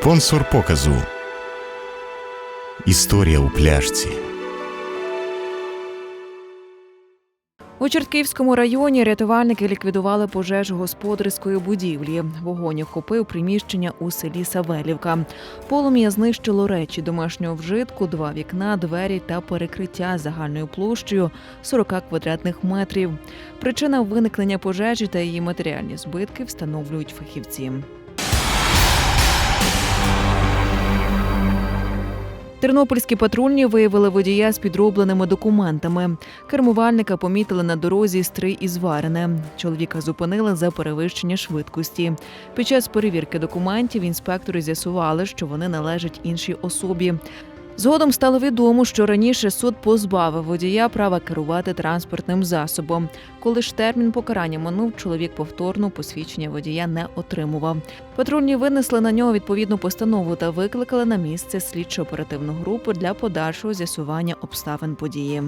Спонсор показу. Історія у пляшці. У Чортківському районі рятувальники ліквідували пожежу господарської будівлі. Вогонь охопив приміщення у селі Савелівка. Полум'я знищило речі домашнього вжитку, два вікна, двері та перекриття загальною площею 40 квадратних метрів. Причина виникнення пожежі та її матеріальні збитки встановлюють фахівці. Тернопільські патрульні виявили водія з підробленими документами. Кермувальника помітили на дорозі стрий із Варене. Чоловіка зупинили за перевищення швидкості. Під час перевірки документів інспектори з'ясували, що вони належать іншій особі. Згодом стало відомо, що раніше суд позбавив водія права керувати транспортним засобом. Коли ж термін покарання минув, чоловік повторно посвідчення водія не отримував. Патрульні винесли на нього відповідну постанову та викликали на місце слідчо-оперативну групу для подальшого з'ясування обставин події.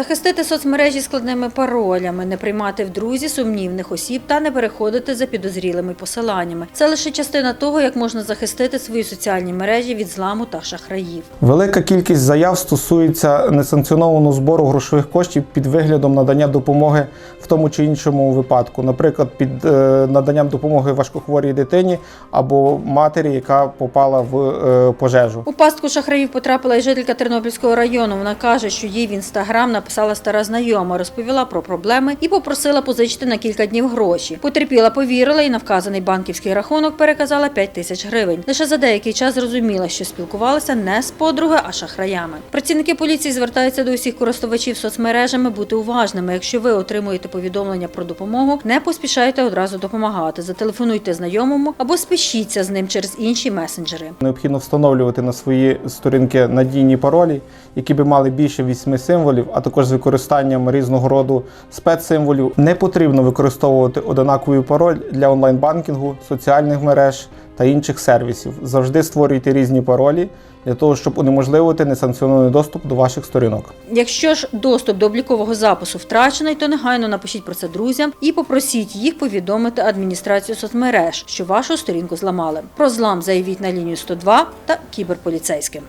Захистити соцмережі складними паролями, не приймати в друзі сумнівних осіб та не переходити за підозрілими посиланнями. Це лише частина того, як можна захистити свої соціальні мережі від зламу та шахраїв. Велика кількість заяв стосується несанкціонованого збору грошових коштів під виглядом надання допомоги в тому чи іншому випадку, наприклад, під е, наданням допомоги важкохворій дитині або матері, яка попала в е, пожежу. У пастку шахраїв потрапила і жителька Тернопільського району. Вона каже, що їй в інстаграм написала стара знайома, розповіла про проблеми і попросила позичити на кілька днів гроші. Потерпіла, повірила і на вказаний банківський рахунок переказала 5 тисяч гривень. Лише за деякий час зрозуміла, що спілкувалася не з подруги, а шахраями. Працівники поліції звертаються до усіх користувачів соцмережами бути уважними. Якщо ви отримуєте повідомлення про допомогу, не поспішайте одразу допомагати. Зателефонуйте знайомому або спишіться з ним через інші месенджери. Необхідно встановлювати на свої сторінки надійні паролі, які би мали більше вісьми символів, а також з використанням різного роду спецсимволів. Не потрібно використовувати одинаковий пароль для онлайн-банкінгу, соціальних мереж та інших сервісів. Завжди створюйте різні паролі для того, щоб унеможливити несанкціонований доступ до ваших сторінок. Якщо ж доступ до облікового запису втрачений, то негайно напишіть про це друзям і попросіть їх повідомити адміністрацію соцмереж, що вашу сторінку зламали. Про злам заявіть на лінію 102 та кіберполіцейським.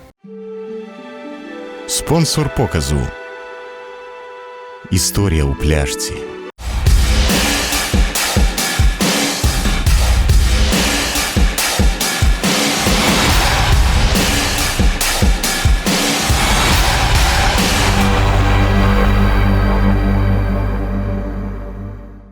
Спонсор показу. Історія у пляшці.